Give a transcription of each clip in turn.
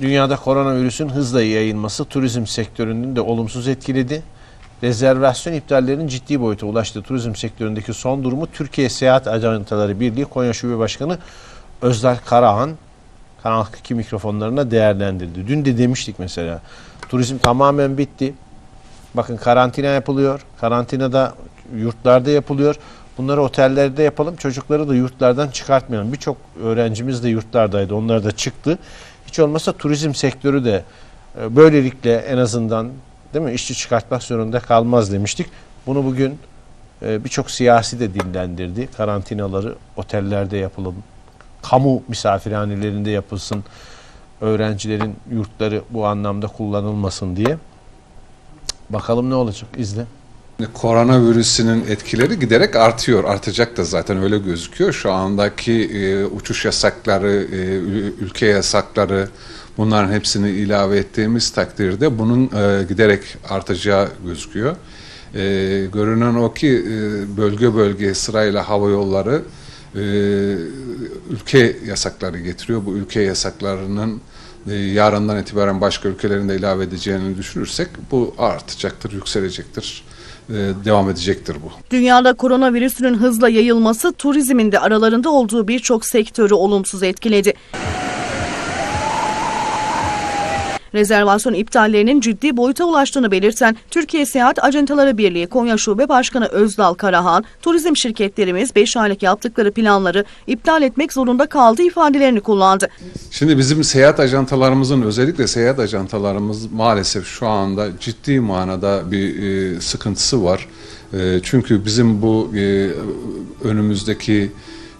Dünyada koronavirüsün hızla yayılması turizm sektörünün de olumsuz etkiledi. Rezervasyon iptallerinin ciddi boyuta ulaştığı turizm sektöründeki son durumu Türkiye Seyahat Ajantaları Birliği Konya Şube Başkanı Özdal Karahan Kanal 2 mikrofonlarına değerlendirdi. Dün de demiştik mesela turizm tamamen bitti. Bakın karantina yapılıyor. Karantinada yurtlarda yapılıyor. Bunları otellerde yapalım. Çocukları da yurtlardan çıkartmayalım. Birçok öğrencimiz de yurtlardaydı. Onlar da çıktı. Hiç olmazsa turizm sektörü de e, böylelikle en azından değil mi işçi çıkartmak zorunda kalmaz demiştik. Bunu bugün e, birçok siyasi de dillendirdi. Karantinaları otellerde yapalım. Kamu misafirhanelerinde yapılsın. Öğrencilerin yurtları bu anlamda kullanılmasın diye. Bakalım ne olacak izle. Koronavirüsünün etkileri giderek artıyor. Artacak da zaten öyle gözüküyor. Şu andaki e, uçuş yasakları, e, ül- ülke yasakları bunların hepsini ilave ettiğimiz takdirde bunun e, giderek artacağı gözüküyor. E, görünen o ki e, bölge bölge sırayla hava yolları e, ülke yasakları getiriyor. Bu ülke yasaklarının e, yarından itibaren başka ülkelerin de ilave edeceğini düşünürsek bu artacaktır, yükselecektir, devam edecektir bu. Dünyada koronavirüsünün hızla yayılması turizmin de aralarında olduğu birçok sektörü olumsuz etkiledi. Rezervasyon iptallerinin ciddi boyuta ulaştığını belirten Türkiye Seyahat Ajantaları Birliği Konya Şube Başkanı Özdal Karahan, turizm şirketlerimiz 5 aylık yaptıkları planları iptal etmek zorunda kaldı ifadelerini kullandı. Şimdi bizim seyahat ajantalarımızın özellikle seyahat ajantalarımız maalesef şu anda ciddi manada bir e, sıkıntısı var. E, çünkü bizim bu e, önümüzdeki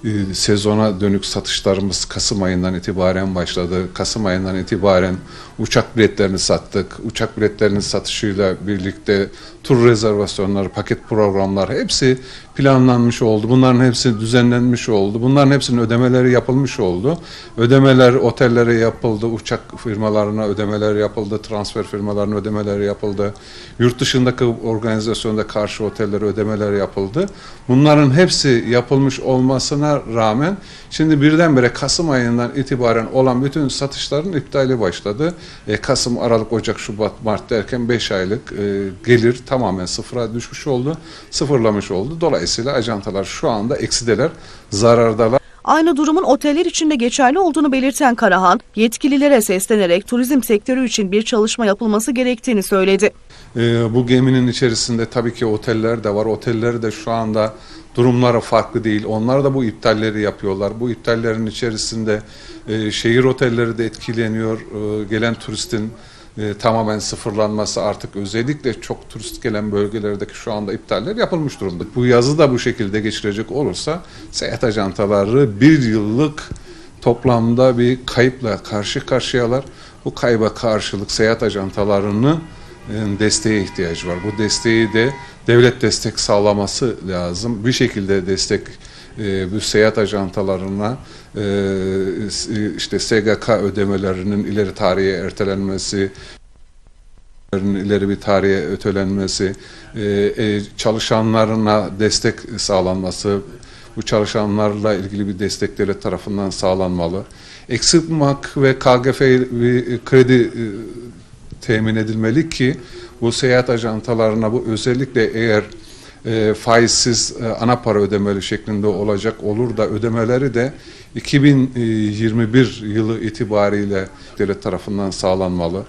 e, sezona dönük satışlarımız Kasım ayından itibaren başladı. Kasım ayından itibaren uçak biletlerini sattık. Uçak biletlerinin satışıyla birlikte tur rezervasyonları, paket programlar hepsi planlanmış oldu. Bunların hepsi düzenlenmiş oldu. Bunların hepsinin ödemeleri yapılmış oldu. Ödemeler otellere yapıldı, uçak firmalarına ödemeler yapıldı, transfer firmalarına ödemeler yapıldı. Yurt dışındaki organizasyonda karşı otellere ödemeler yapıldı. Bunların hepsi yapılmış olmasına rağmen şimdi birdenbire Kasım ayından itibaren olan bütün satışların iptali başladı. E, Kasım, Aralık, Ocak, Şubat, Mart derken 5 aylık e, gelir tamamen sıfıra düşmüş oldu, sıfırlamış oldu. Dolayısıyla ajantalar şu anda eksideler, zarardalar. Aynı durumun oteller için de geçerli olduğunu belirten Karahan, yetkililere seslenerek turizm sektörü için bir çalışma yapılması gerektiğini söyledi. Ee, bu geminin içerisinde tabii ki oteller de var. Oteller de şu anda durumları farklı değil. Onlar da bu iptalleri yapıyorlar. Bu iptallerin içerisinde e, şehir otelleri de etkileniyor. E, gelen turistin e, tamamen sıfırlanması artık özellikle çok turist gelen bölgelerdeki şu anda iptaller yapılmış durumda. Bu yazı da bu şekilde geçirecek olursa seyahat ajantaları bir yıllık toplamda bir kayıpla karşı karşıyalar. Bu kayba karşılık seyahat ajantalarını e, desteğe ihtiyaç var. Bu desteği de devlet destek sağlaması lazım. Bir şekilde destek e, bu seyahat ajantalarına e, s- işte SGK ödemelerinin ileri tarihe ertelenmesi, ileri bir tarihe ötelenmesi, e, e, çalışanlarına destek sağlanması, bu çalışanlarla ilgili bir destek devlet tarafından sağlanmalı. Eksiltmak ve KGF kredi e, temin edilmeli ki bu seyahat ajantalarına bu özellikle eğer e, faizsiz e, ana para ödemeli şeklinde olacak olur da ödemeleri de 2021 yılı itibariyle devlet tarafından sağlanmalı.